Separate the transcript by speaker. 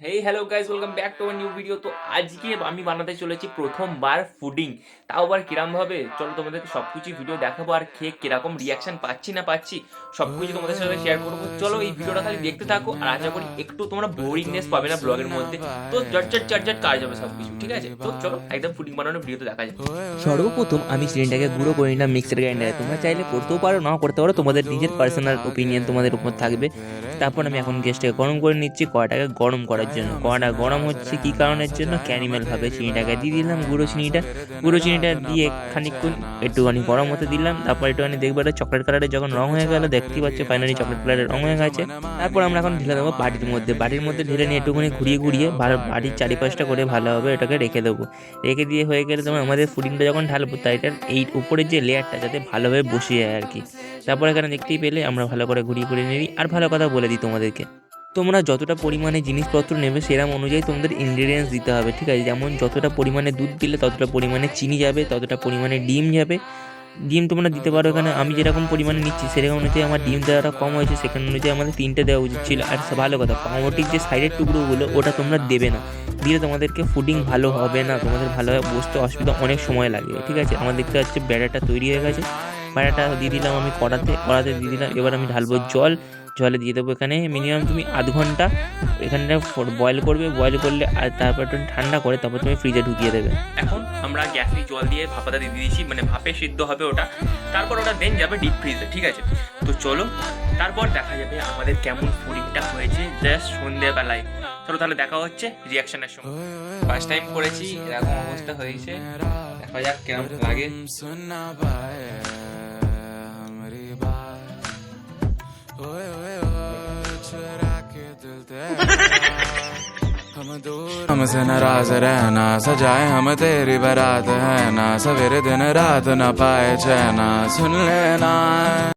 Speaker 1: Hey hello guys welcome back to new video তো আজকে আমি বানাতে চলেছি প্রথমবার ফুডিং তাও আবার কিরমভাবে চলো তোমাদেরকে সব কিছু ভিডিও দেখাবো আর খেয়ে কীরকম রিয়াকশন পাচ্ছি না পাচ্ছি সব কিছু তোমাদের সাথে শেয়ার করব। চলো এই ভিডিওটা খালি দেখতে থাকো আর আশা করি একটু তোমরা বোরিংনেস পাবে না ব্লগের মধ্যে। তো চটচট চটচট কাজ হবে সব কিছু ঠিক আছে? তো চলো একদম ফুডিং বানানোর ভিডিওতে দেখা যায়
Speaker 2: সর্বপ্রথম আমি চিনিটাকে গুঁড়ো করে নিলাম মিক্সার গ্রাইন্ডারে তোমরা চাইলে করতেও পারো, নাও করতে পারো, তোমাদের নিজের পার্সোনাল ওপিনিয়ন তোমাদের উপর থাকবে। তারপর আমি এখন গ্যাসটাকে গরম করে নিচ্ছি কড়াটাকে গরম করার জন্য। কড়াটা গরম হচ্ছে, কি কারণের জন্য? ক্যানিমেল ভাবে চিনিটাকে দিয়ে দিলাম, গুঁড়ো চিনিটা। গুঁড়ো চিনিটা দিয়ে খানিকক্ষণ একটুখানি গরম হতে দিলাম। তারপর একটুখানি দেখবে এটা চকলেট কালারের যখন রং হয়ে গেল, দেখতেই পাচ্ছ ফাইনালি চকলেট কালারের রং হয়ে গেছে। তারপর আমরা এখন ঢেলে দেবো বাটির মধ্যে। বাটির মধ্যে ঢেলে নিয়ে একটুখানি ঘুরিয়ে ঘুরিয়ে ভালো- বাড়ির চারিপাশটা করে ভালোভাবে এটাকে রেখে দেবো। রেখে দিয়ে হয়ে গেলে তোমার আমাদের ফুডিংটা যখন ঢালবো, তাই এটার এই উপরের যে লেয়ারটা যাতে ভালোভাবে বসে যায় আর কি। তারপর এখানে দেখতেই পেলে, আমরা ভালো করে ঘুরিয়ে ঘুরিয়ে নিই। আর ভালো কথা বলে দিই তোমাদেরকে। তোমরা যতটা পরিমাণে জিনিসপত্র নেবে সেরকম অনুযায়ী তোমাদের ইনগ্রিডিয়েন্টস দিতে হবে, ঠিক আছে? যেমন যতটা পরিমাণে দুধ দিলে ততটা পরিমাণে চিনি যাবে, ততটা পরিমাণে ডিম যাবে। ডিম তোমরা দিতে পারো এখানে, আমি যেরকম পরিমাণে নিচ্ছি সেরকম অনুযায়ী আমার ডিম দেওয়াটা কম হয়েছে, সেখানে অনুযায়ী আমাদের তিনটে দেওয়া উচিত ছিল। আর ভালো কথা, পাউরুটির যে সাইডের টুকরোগুলো, ওটা তোমরা দেবে না। দিলে তোমাদেরকে ফুডিং ভালো হবে না, তোমাদের ভালোভাবে বসতে অসুবিধা, অনেক সময় লাগে ঠিক আছে? আমার দেখতে পাচ্ছি ব্যাটারটা তৈরি হয়ে গেছে। ব্যাটারটা দিয়ে দিলাম আমি কড়াতে কড়াতে দিয়ে দিলাম, এবার আমি ঢালবো জল। জলে দিয়ে দেবো এখানে। মিনিমাম তুমি আধ ঘণ্টা এখানটা বয়েল করবে। বয়েল করলে আর তারপর একটু ঠান্ডা করে তারপর তুমি ফ্রিজে ঢুকিয়ে দেবে।
Speaker 1: এখন আমরা গ্যাসে জল দিয়ে ভাপাটা দিয়ে দিয়েছি। মানে ভাপে সিদ্ধ হবে ওটা। তারপর ওটা দেন যাবে ডিপ ফ্রিজে ঠিক আছে? তো চলো, তারপর দেখা যাবে আমাদের কেমন ফুডিংটা হয়েছে জাস্ট সন্ধ্যেবেলায়। চলো তাহলে দেখা হচ্ছে রিয়াকশনের সময়। ফার্স্ট টাইম করেছি, এরকম অবস্থা হয়েছে। দেখা যাক কেমন লাগে।
Speaker 3: हम हमसे नाराज़ रहना सजाए हम तेरी बरात है ना, सवेरे दिन रात ना पाए चैना सुन लेना।